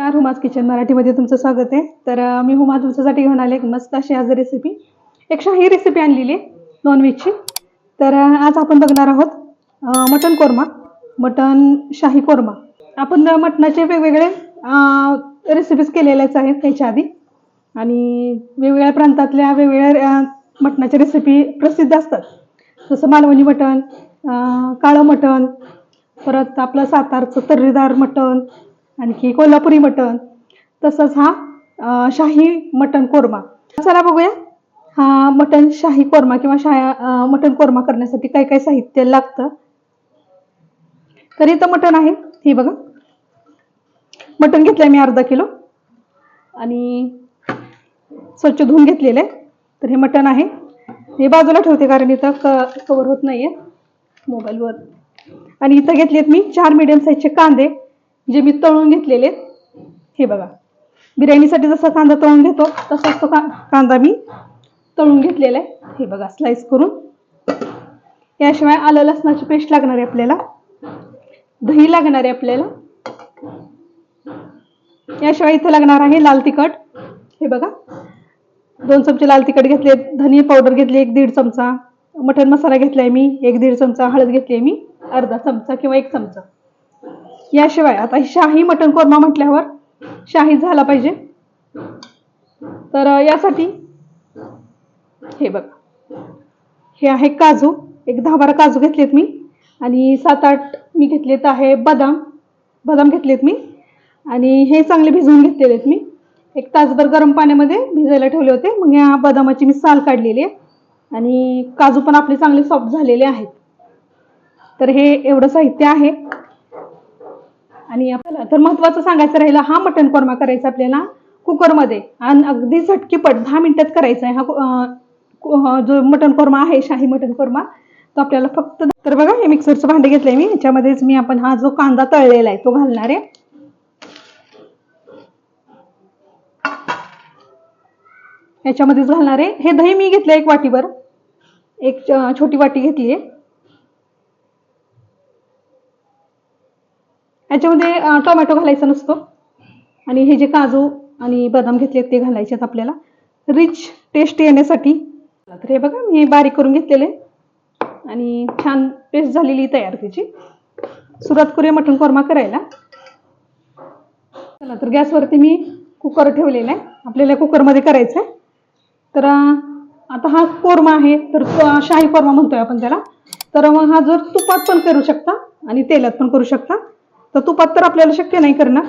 नमस्कार हुमाज किचन मराठीमध्ये तुमचं स्वागत आहे. तर मी हुमा तुमच्यासाठी घेऊन आले एक मस्त अशी आज रेसिपी एक शाही रेसिपी आणलेली आहे नॉनव्हेजची तर आज आपण बघणार आहोत मटन मटण कोरमा मटण शाही कोरमा. आपण मटनाचे मटणाचे वेगवेगळे रेसिपीज केलेल्याच आहेत त्याच्या आधी. आणि वेगवेगळ्या प्रांतातल्या वेगवेगळ्या अं, मटणाच्या रेसिपी प्रसिद्ध असतात. जसं मालवणी मटण काळं मटण परत आपलं सातारचं तर्रीदार मटण आणखी कोल्हापुरी मटण तसंच हा शाही मटण कोरमा. चला बघूया हा मटण शाही कोरमा किंवा शाया मटण कोरमा करण्यासाठी काय काय साहित्य लागतं. तर इथं मटण आहे हे बघा. मटण घेतलंय मी अर्धा किलो. आणि स्वच्छ धुवून घेतलेलं आहे. तर हे मटण आहे. हे बाजूला ठेवते कारण इथं क कवर होत नाहीये मोबाईलवर. आणि इथं घेतलेत मी चार मीडियम साईजचे कांदे. जे मी तळून घेतलेले हे बघा. बिर्याणीसाठी जसा कांदा तळून घेतो तसाच तो का कांदा मी तळून घेतलेला आहे. हे बघा स्लाइस करून. याशिवाय आलं लसणाची पेस्ट लागणार आहे आपल्याला. दही लागणार आहे आपल्याला. याशिवाय इथं लागणार आहे लाल तिखट. हे बघा. दोन चमचे लाल तिखट घेतले धनी पावडर घेतली एक दीड चमचा. मटण मसाला घेतलाय मी एक दीड चमचा हळद घेतली मी अर्धा चमचा किंवा एक चमचा. याशिवाय आता शाही मटण कोरमा म्हटल्यावर शाही झाला पाहिजे. तर यासाठी हे बघा. हे आहे काजू. एक दहा बारा काजू घेतलेत मी. आणि सात आठ मी घेतलेत आहे बदाम. बदाम घेतलेत मी. आणि हे चांगले भिजवून घेतलेले आहेत मी. एक तासभर गरम पाण्यामध्ये भिजायला ठेवले होते. मग या बदामाची मी साल काढलेली आहे. आणि काजू पण आपले चांगले सॉफ्ट झालेले आहेत. तर हे एवढं साहित्य आहे. आणि आपल्याला तर महत्वाचं सांगायचं राहिलं हा मटण कोरमा करायचा आपल्याला कुकरमध्ये. आणि अगदी झटकीपट दहा मिनिटात करायचा आहे हा जो मटण कोरमा आहे शाही मटण कोरमा तो आपल्याला फक्त तर बघा हे मिक्सरचं भांडे घेतलंय मी. याच्यामध्येच मी आपण हा जो कांदा तळलेला आहे तो घालणार आहे. याच्यामध्येच घालणार आहे. हे दही मी घेतलं एक वाटीभर. एक छोटी वाटी घेतली आहे याच्यामध्ये टोमॅटो घालायचा नसतो. आणि हे जे काजू आणि बदाम घेतले ते घालायचे आहेत आपल्याला. रिच टेस्ट येण्यासाठी. तर हे बघा मी बारीक करून घेतलेले. आणि छान पेस्ट झालेली तयार त्याची. सुरुवात करूया मटण कोरमा करायला. चला तर गॅसवरती मी कुकर ठेवलेला आहे. आपल्याला कुकरमध्ये करायचं आहे. तर आता हा कोरमा आहे तर शाही कोरमा म्हणतोय आपण त्याला. तर मग हा जर तुपात पण करू शकता आणि तेलात पण करू शकता. तर तुपात तर आपल्याला शक्य नाही करणं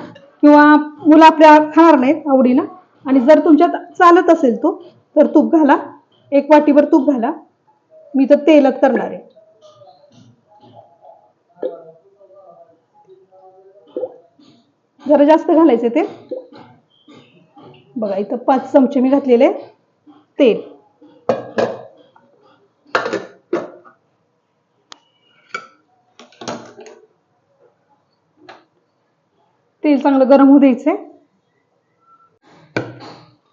किंवा मुलं आपल्या खाणार नाहीत आवडीनं. आणि जर तुमच्यात चालत असेल तो तर तूप घाला. एक वाटीभर तूप घाला. मी तर तेलच करणार आहे. जरा जास्त घालायचे ते. बघा इथं पाच चमचे मी घातलेले तेल. तेल चांगलं गरम होऊ द्यायचं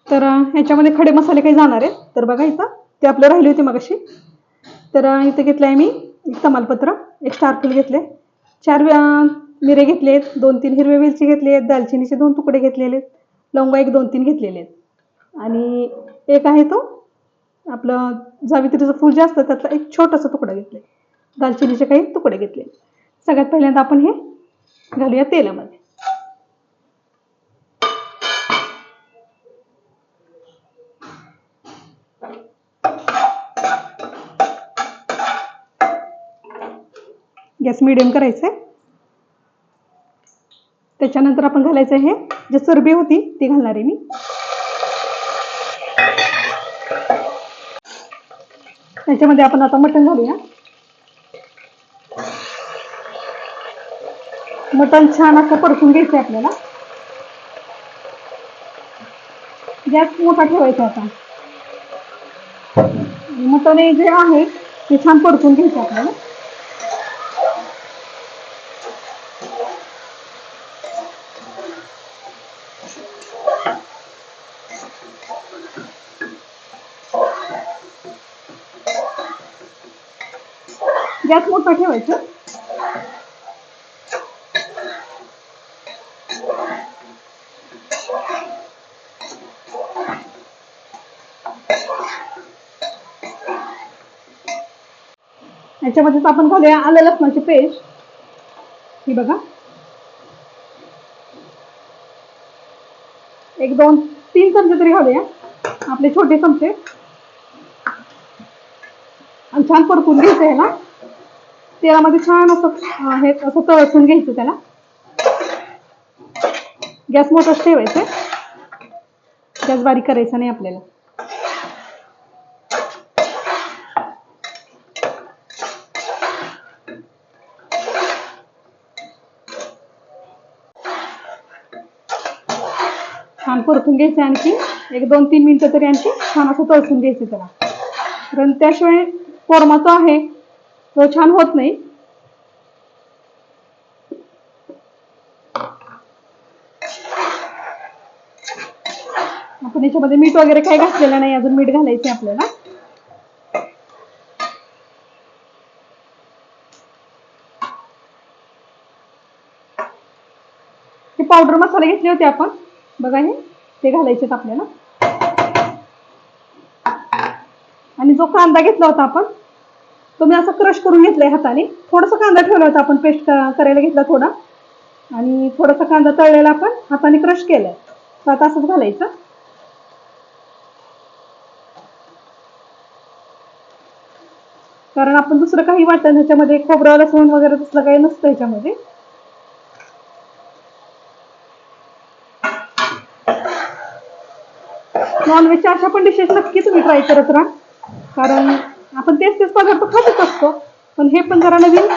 तर ह्याच्यामध्ये खडे मसाले काही जाणार आहेत. तर बघा इथं ते आपलं राहिले होते मगाशी. तर इथं घेतलं आहे मी एक तमालपत्र एक स्टारफुल घेतले चार मिरे मिरे घेतलेत दोन तीन हिरवे वेलची घेतली आहेत दालचिनीचे दोन तुकडे घेतलेले आहेत लवंगा एक दोन तीन घेतलेले आहेत आणि एक आहे तो आपलं जावित्रीचं फूल जे असतं त्यातला एक छोटासा तुकडा घेतलाय. दालचिनीचे काही तुकडे घेतले सगळ्यात पहिल्यांदा आपण हे घालूया तेलामध्ये. गॅस मिडियम करायचा आहे. त्याच्यानंतर आपण घालायचं चरबी होती, ती घालणार आहे मी. आता मटण घालूया. मटण छान असं परतून घ्यायचं आहे आपल्याला. आता. मटण जे आहे, ते छान घ्यायचं आपल्याला. गॅस मोठा ठेवायचं. याच्यामध्येच आपण घालूया आलं लसणाची पेस्ट. ही बघा. एक दोन तीन चमचे तरी घालूया. आपले छोटे चमचे. आणि छान परतून घ्यायचं आहे ना तेलामध्ये छान असं हे असं तळसून घ्यायचं त्याला. गॅस मोठाच ठेवायचं. गॅस बारीक करायचा नाही आपल्याला. छान परतून घ्यायचं आणखी. एक दोन तीन मिनिटं तरी आणखी छान असं तळसून घ्यायचं त्याला. कारण त्याशिवाय कोरमा आहे. तो छान होत नाही. आपण याच्यामध्ये मीठ वगैरे काही घातलेलं नाही अजून मीठ घालायचं आपल्याला. ते पावडर मसाले घेतले होते आपण. बघा हे ते घालायचेत आपल्याला. आणि जो कांदा घेतला होता आपण तो मी असा क्रश करून घेतलाय हाताने. थोडासा कांदा ठेवला होता आपण पेस्ट करायला घेतला थोडा. आणि थोडासा कांदा तळलेला आपण हाताने क्रश केलाय. तर आता असंच घालायचं. कारण आपण दुसरं काही वाटतं ह्याच्यामध्ये खोबरं लसूण वगैरे तसलं काही नसतं ह्याच्यामध्ये नॉनव्हेजच्या अशा पण डिशेस नक्की तुम्ही ट्राय करत राहा. कारण आपण तेच तेच पदार्थ खातच असतो. पण हे पण जरा नवीन.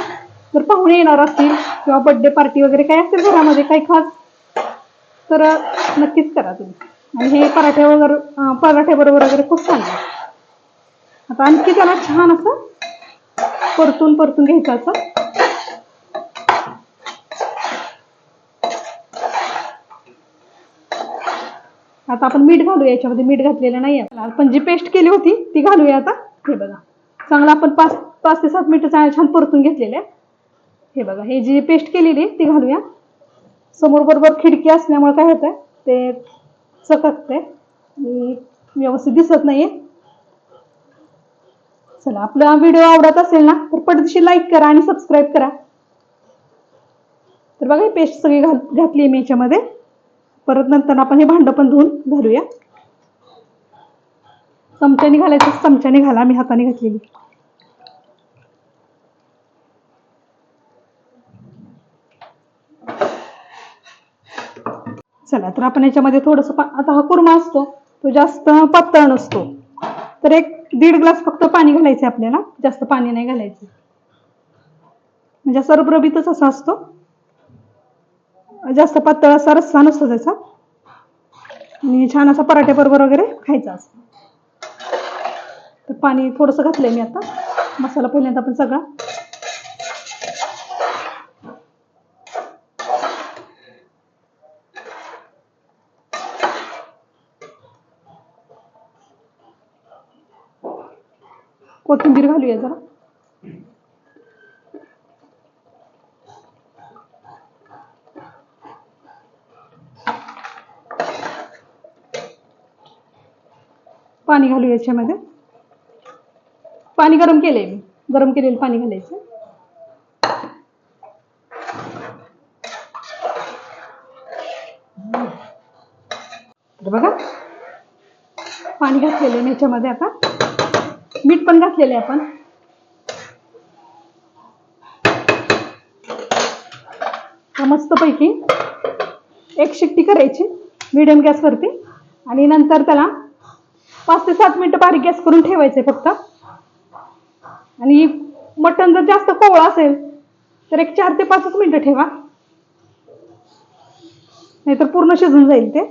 जर पाहुणे येणार असतील किंवा बर्थडे पार्टी वगैरे काही असेल घरामध्ये काही खास तर नक्कीच करा तुम्ही. आणि हे पराठे वगैरे पराठ्याबरोबर वगैरे खूप छान आता आणखी त्याला छान असं परतून परतून घ्यायचं असं. आता आपण मीठ घालूया याच्यामध्ये मीठ घातलेलं नाही आहे आपण जी पेस्ट केली होती ती घालूया आता. हे बघा. चांगला आपण पाच पाच ते सात मिनिटं चांगला छान परतून घेतलेले. हे बघा हे जी पेस्ट केलेली ती घालूया. समोर बरोबर खिडकी असल्यामुळे काय होतंय ते चककतंय आणि व्यवस्थित दिसत नाहीये. चला आपला व्हिडिओ आवडत असेल ना तर पटदिशी लाईक करा आणि सबस्क्राईब करा. तर बघा ही पेस्ट सगळी घाल घातली मी याच्यामध्ये. परत नंतर आपण हे भांडं पण धुवून घालूया. चमच्याने घालायचं चमच्याने घाला मी हाताने घातलेली. चला तर आपण याच्यामध्ये थोडस आता हा कुर्मा असतो तो जास्त पातळ नसतो. तर एक दीड ग्लास फक्त पाणी घालायचं आपल्याला जास्त पाणी नाही घालायचं. म्हणजे असा असा असतो. जास्त पातळ असा रस्सा नसतो त्याचा. आणि छान असा पराठ्याबरोबर वगैरे खायचा असतो. तर पाणी थोडंसं घातलंय मी आता. मसाला पहिल्यांदा आपण सगळा. कोथिंबीर घालूया जरा. पाणी घालू याच्यामध्ये. पाणी गरम केलंय मी. गरम केलेलं पाणी घालायचं. तर बघा. पाणी घातलेलं आहे याच्यामध्ये आता. मीठ पण घातलेलं आहे आपण. मस्त मस्तपैकी एक शिट्टी करायची. मिडियम गॅसवरती आणि नंतर त्याला पाच ते सात मिनिटं बारीक गॅस करून ठेवायचे फक्त. आणि मटण जर जास्त कोवळं असेल तर एक चार ते पाचच मिनिटं ठेवा. नाहीतर पूर्ण शिजून जाईल ते.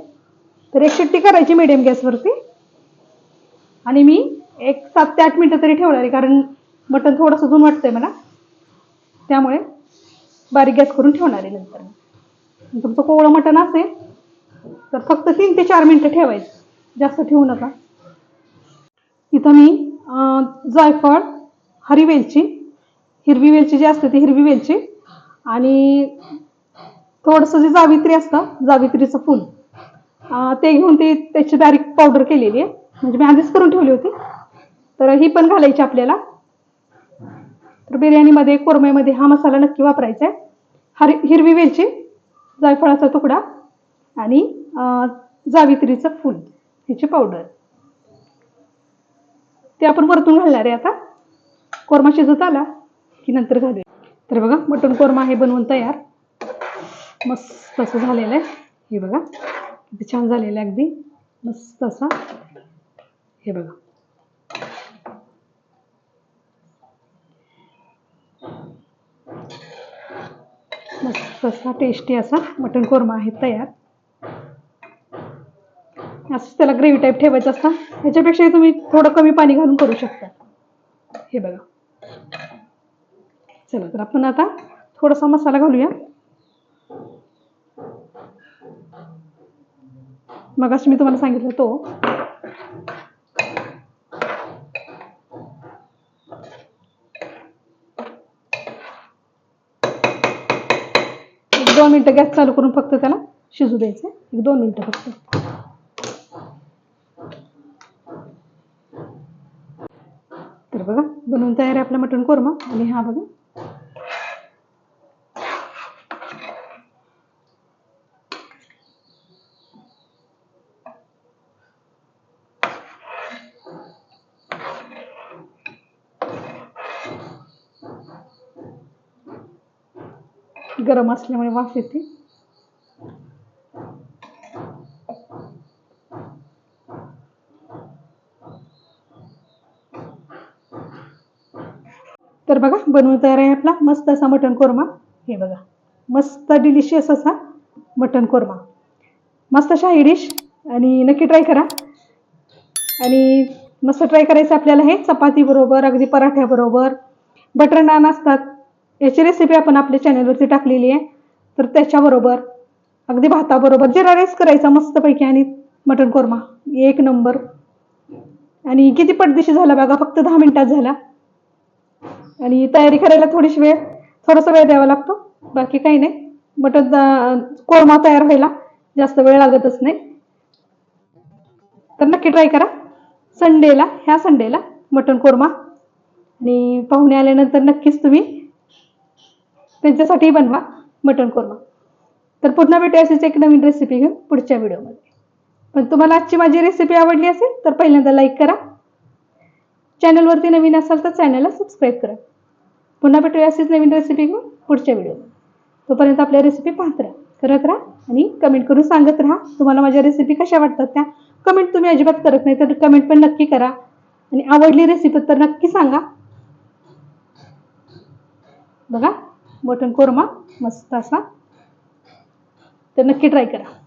तर एक शिट्टी करायची मिडियम गॅसवरती आणि मी एक सात ते आठ मिनिटं तरी ठेवणार आहे कारण मटण थोडंसं जुन वाटतंय मला. त्यामुळे बारीक गॅस करून ठेवणार आहे नंतर तुमचं कोवळं मटण असेल तर फक्त तीन ते चार मिनिटं ठेवायचं. जास्त ठेवू नका. इथं मी जायफळ हरी वेलची. हिरवी वेलची जी असते ती हिरवी वेलची. आणि थोडंसं जे जावित्री असतं जावित्रीचं फूल. ते घेऊन ते त्याची बारीक पावडर केलेली आहे. म्हणजे मी आधीच करून ठेवली होती. तर ही पण घालायची आपल्याला. तर बिर्याणीमध्ये कोरम्यामध्ये हा मसाला नक्की वापरायचा आहे. हरी हिरवी वेलची जायफळाचा तुकडा आणि जावित्रीचं फूल. ह्याची पावडर ते आपण वरतून घालणार आहे आता. कोरमा शिजत आला की नंतर घालूया तर बघा मटण कोरमा हे बनवून तयार. मस्त असं झालेलं आहे. हे बघा किती छान झालेलं आहे अगदी. मस्त असा. हे बघा. मस्त असा टेस्टी असा मटण कोरमा आहे तयार. असंच त्याला ग्रेव्ही टाईप ठेवायचं असता. ह्याच्यापेक्षाही तुम्ही थोडं कमी पाणी घालून करू शकता. हे बघा. चला तर आपण आता थोडासा मसाला घालूया. मग मी तुम्हाला सांगितलं तो. एक दोन मिनटं गॅस चालू करून फक्त त्याला शिजू द्यायचं एक दोन मिनटं फक्त. तर बघा बनवून तयार आहे आपला मटण कोरमा. आणि हा बघा गरम असल्यामुळे वाफ येते. तर बघा बनवून तयार आहे आपला मस्त असा मटण कोरमा. हे बघा मस्त डिलिशियस असा मटण कोरमा. मस्त शाही डिश आणि नक्की ट्राय करा. आणि मस्त ट्राय करायचं आपल्याला हे चपाती बरोबर अगदी पराठ्याबरोबर. बटर नान असतात. याची रेसिपी आपण आपल्या चॅनलवरती टाकलेली आहे. तर त्याच्याबरोबर अगदी भाताबरोबर जिरा राईस करायचा मस्तपैकी आणि मटण कोरमा. एक नंबर आणि किती पटदिशी झाला बघा फक्त दहा मिनिटात झाला. आणि तयारी करायला थोडीशी वेळ थोडासा वेळ द्यावा लागतो. बाकी काही नाही. मटण कोरमा तयार व्हायला जास्त वेळ लागतच नाही. तर नक्की ट्राय करा. संडेला ह्या संडेला मटण कोरमा. आणि पाहुणे आल्यानंतर नक्कीच तुम्ही त्यांच्यासाठी बनवा मटण कोरमा. तर पुन्हा भेटूया अशीच एक नवीन रेसिपी घेऊन पुढच्या व्हिडिओमध्ये. पण तुम्हाला आजची माझी रेसिपी आवडली असेल तर पहिल्यांदा लाईक करा. चॅनलवरती नवीन असाल तर चॅनलला सबस्क्राईब करा. पुन्हा भेटूया अशीच नवीन रेसिपी घेऊन पुढच्या व्हिडिओमध्ये. तोपर्यंत आपल्या रेसिपी पाहत राहा करत राहा आणि कमेंट करून सांगत राहा तुम्हाला माझ्या रेसिपी कशा वाटतात त्या. कमेंट तुम्ही अजिबात करत नाही तर कमेंट पण नक्की करा. आणि आवडली रेसिपी तर नक्की सांगा. बघा. बटन कोरमा मस्त असा. तर नक्की ट्राय करा.